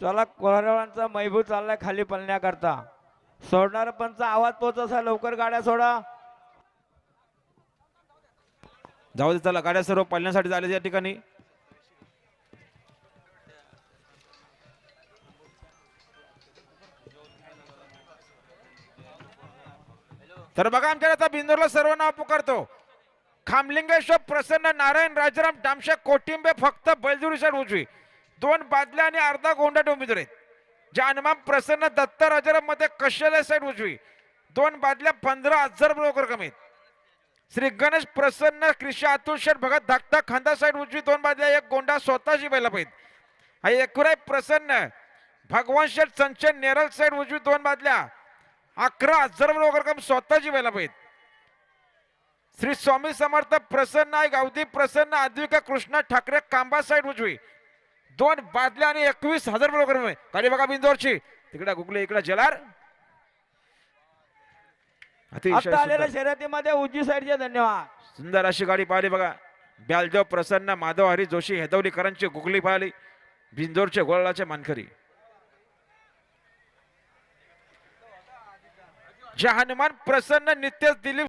चला कोराडवांचा मैभू चाललाय खाली पळण्याकरता. सोडणार पणचा आवाज पोहोच असा लवकर गाड्या सोडा. जाऊ दे चला गाड्या सर्व पलण्यासाठी झाले या ठिकाणी. तर बघा आमच्या आता बिंदूरला सर्व नाव पुकारतो. खामलिंगेश्वर प्रसन्न नारायण राजाराम डामशे कोटिंबे फक्त बैलजुरीसाठी उजवी. दोन बादल्या आणि अर्धा गोंडा उमेदवार आहेत जानमाम प्रसन्न दत्त हजारामध्ये कशाला साईड उजवी? दोन बादल्या पंधरा हजार बरोबर कमीत श्री गणेश प्रसन्न कृषी अतुल शेठ भगत धाकटा खांदा साईड उजवी दोन बादल्या एक गोंडा स्वतः जिवायला पाहिजे. हा एकुराय प्रसन्न भगवान शेठ संचन नेरल साईड उजवी दोन बादल्या अकरा हजार बरोबर कम स्वतः बैला पाहिजे. श्री स्वामी समर्थ प्रसन्न आहे गावदी प्रसन्न आद्विका कृष्णा ठाकरे कांबा साईड उजवी. दोन बादल्या आणि एकवीस हजार बरोबर खाली बघा बिंदोरची तिकडे गुगले इकडे जलार. आलेल्या. शर्यतीमध्ये उजवी साईडचे धन्यवाद. सुंदर अशी गाडी पाहिली बघा. ब्यालदेव प्रसन्न माधव हरी जोशी हेदवलीकरांची गुगली पाहिली. बिंजोरचे गोळाचे मानकरी. जे हनुमान प्रसन्न नित्य दिलीप